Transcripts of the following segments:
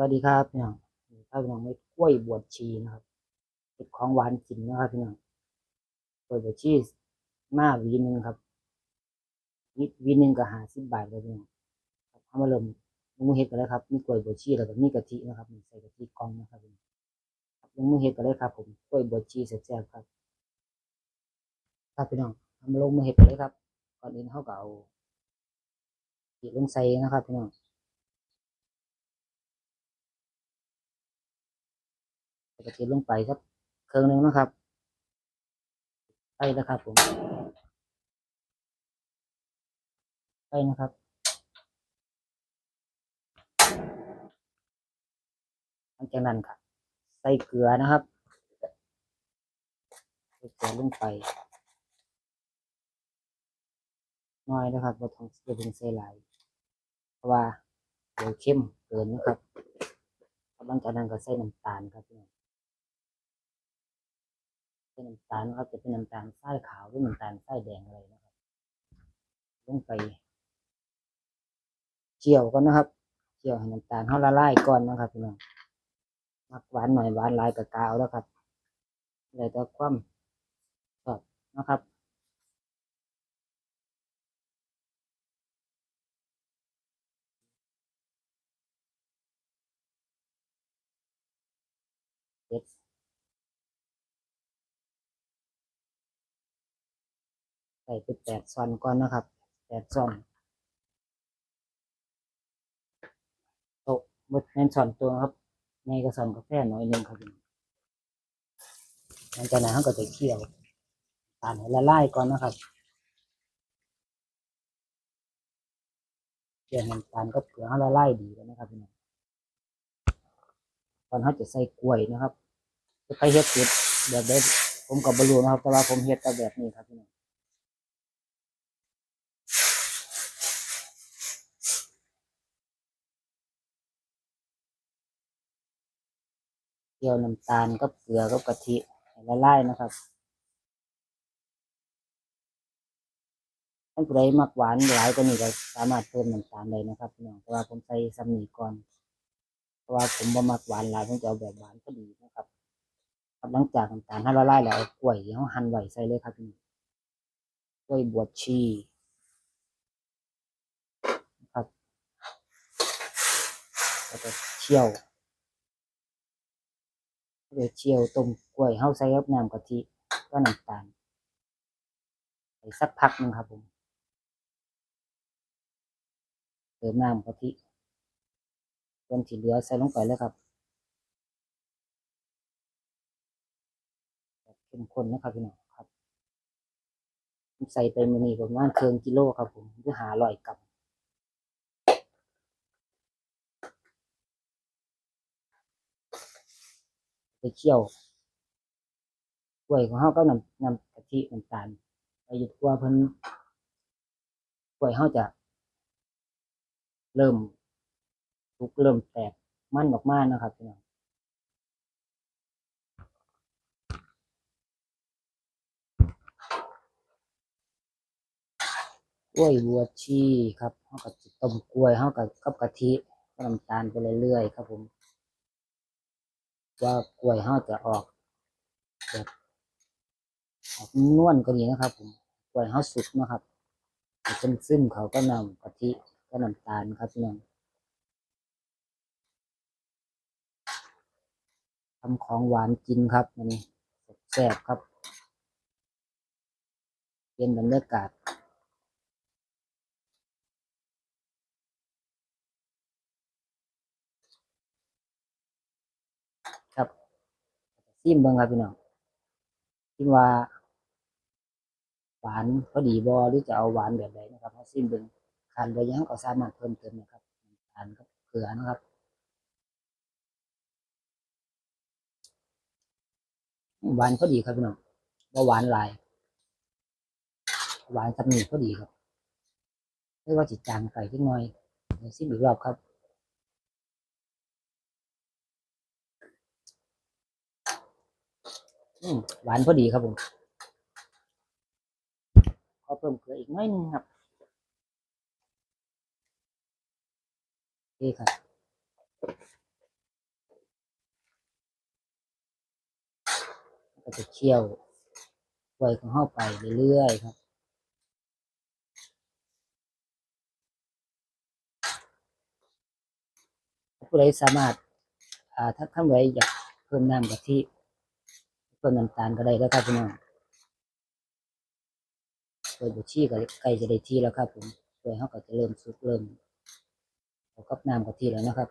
วัสดีครับพี่น้องนี่ครับพี่น้องไม่กล้วยบวชชีนะครับเป็นของหวานกินนะครับพี่น้องกล้วยบวชชีมาวีนึงครับวิหวีนึงก็หาสิบบาทเลยพี่น้องครับเอามาเริ่มลงมือเฮ็ดกันเลยครับมีกล้วยบวชชีแล้วก็มีกะทินะครับใส่กะทิกล่องนะครับพี่น้องครับลงมือเฮ็ดกันเลยครับ ผมกล้วยบวชชีแซ่บๆครับครับพี่น้องเอามาลงมือเฮ็ดกันเลยครับก่อนอื่นเขาก็เอากะทิลงใส่นะครับพี่น้อง ใส่ กระเทียมลงไปสักเครื่องหนึ่งนะครับไปนะครับผมไปนะครับหลังจากนั้นครับ ใส่เกลือนะครับใส่เกลือลงไปน้อยนะครับเราต้องจะเป็นใส่หลายเพราะว่าเดี๋ยวเข้มเกินนะครับหลังจากนั้นก็ใส่น้ำตาลครับพี่น้อง เป็นน้ำตาลนะครับ จะเป็นน้ำตาลทรายขาวหรือน้ำตาลทรายแดงอะไรนะครับ ลงไปเจียวก่อนนะครับเจียวให้น้ำตาลเขาละลายก่อนนะครับพี่น้องมักหวานหน่อยหวานลายกับกาวแล้วครับแล้วแต่ความชอบนะครับเด็ด ใส่ไปแปดซอนก่อนนะครับแปดซอนโตะหมดแม่นซอนตัวครับในกระซอนกาแฟน่อยนึงครับพี่น้องหลังจากนั้นเขาก็จะเคี่ยวตาลให้ละลายก่อนนะครับเคี่ยวน้ำตาลก็เกลือให้ละลายดีแล้วนะครับพี่น้องตอนเขาจะใส่กล้วยนะครับจะไปเฮ็ดเสร็จแบบได้ผมกับบรูนะครับ แต่ว่าผมเฮ็ดกับแบบนี้ครับพี่น้อง เคี่ยวน้ำตาลกับเกลือกับกะทิให้ละลายนะครับท่านผู้ใดมักหวานหลายกว่านี้ก็สามารถเพิ่มน้ำตาลได้นะครับพี่น้องแต่ว่าผมใส่ซ้ำนีก่อนเพราะว่าผมบ่มักหวานหลายผมจะเอาแบบหวานพอดีนะครับครับหลังจากน้ำตาลให้ละลายแล้วเอากล้วยเราหั่นไว้ใส่เลยครับพี่น้องกล้วยบวชชีครับแล้วก็เชี่ยว เดี๋ยวเชียวต้มกล้วยเฮาใส่กับน้ำกะทิก็น้ำตาลไปสักพักหนึงครับผมเติมน้ำกะทิส่วนที่เหลือใส่ลงไปเลยครับเข้มข้นนะครับพี่น้องครับ ใส่ไปมื้อนี้ประมาณเครึ่งกิโลครับผมหรือหาร้อยกรัมไป เคี่ยวกล้วยของเฮาก็นำนำกะทิน้ำตาลไปอยู่ตัวเพิ่นกล้วยเฮาจะ เริ่มสุกเริ่มแตกมันออกมานะครับพี่น้องกล้วยบัวชีครับเฮาก็สิต้มกล้วยเฮากับกับกะทิน้ำตาลไปเรื่อยๆครับผม ว่ากล้วยเฮาจะออกแบบออกนวลก็ดีนะครับ ผมกล้วยเฮาสุกนะครับจนซึมเขาก็นำกะทิก็น้ำตาลครับพี่น้องทำของหวานกินครับมันแซ่บครับ เปลี่ยนบรรยากาศครับ ซิมเบิ่งครับพี่น้องซิมว่า หวานพอดีบอหรือจะเอาหวานแบบไหนนะครับเอาซิมเบิ่งขาดไปยังก็สามารถเพิ่มเติมนะครับน้ำตาลกับเกลือนะครับหวานพอดีครับพี่น้องบ่หวานหลายหวานสำนีพอดีครับไม่ว่าจิจางไก่ที่น้อยซิมอีกรอบครับ หวานพอดีครับผมขอเพิ่มเกลืออีกน้อยนึงครับนี่ครับก็จะเคี่ยวไฟของเข้าไปเรื่อยๆครับผู้ใดสามารถ อ่าถ้าท่านใดอยากเพิ่มน้ำกะทิ เพิ่มน้ำตาลก็ได้แล้วครับพี่น้องกล้วบวชชีก็ใกล้จะได้ที่แล้วครับผมกล้วเขาก็จะเริ่มสุกเริ่มเอากับน้ำกะทิแล้วนะครับ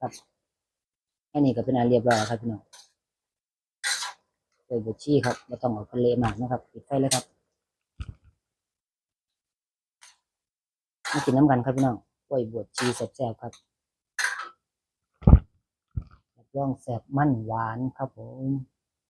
ครับแค่นี้ก็เป็นอันเรียบร้อยแล้วครับพี่น้องกล้วบวชชีครับไม่ต้องเอาทะเลมากนะครับปิดไฟเลยครับมากินน้ำกันครับพี่น้องกล้วยบวชชีแซ่บๆครับ ร่องแสบมั่นหวานครับผม